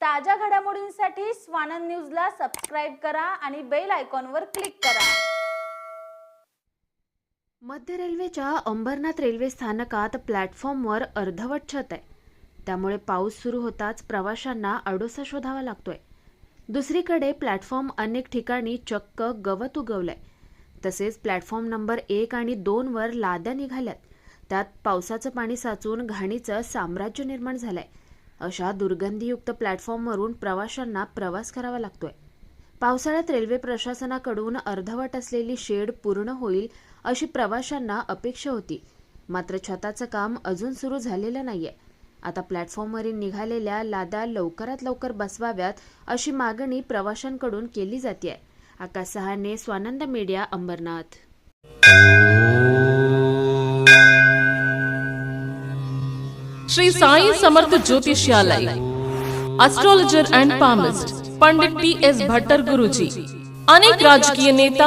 ताज्या घडामोडींसाठी स्वानंद न्यूजला सबस्क्राईब करा आणि बेल आयकॉनवर क्लिक करा. मध्य रेल्वेच्या अंबरनाथ रेल्वे स्थानकात प्लॅटफॉर्मवर अर्धवट छत आहे. त्यामुळे पाऊस सुरू होताच प्रवाशांना अडोसा शोधावा लागतोय. दुसरीकडे प्लॅटफॉर्म अनेक ठिकाणी चक्क गवत उगवलंय. तसेच प्लॅटफॉर्म नंबर एक आणि दोनवर लाद्या निघाल्यात. त्यात पावसाचं पाणी साचून घाणीचं साम्राज्य निर्माण झालंय. अशा दुर्गंधीयुक्त प्लॅटफॉर्मवरून प्रवाशांना प्रवास करावा लागतोय. पावसाळ्यात रेल्वे प्रशासनाकडून अर्धवट असलेली शेड पूर्ण होईल अशी प्रवाशांना अपेक्षा होती. मात्र छताचं काम अजून सुरू झालेलं नाहीये. आता प्लॅटफॉर्मवरील निघालेल्या लादा लवकरात लवकर बसवाव्यात अशी मागणी प्रवाशांकडून केली जाते Akash Sahane Swanand media Ambernath. Shri Sai Samarth Jyotishalaya. Astrologer and palmist Pandit P S Bhattar Guruji अनेक राजकीय नेता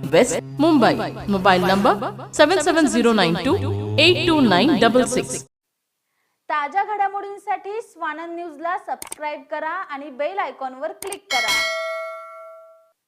west Mumbai mobile number seven seven zero nine two eight two nine double six ताज्या घडामोडींसाठी स्वानंद न्यूजला subscribe करा आणि bell आयकॉनवर click करा.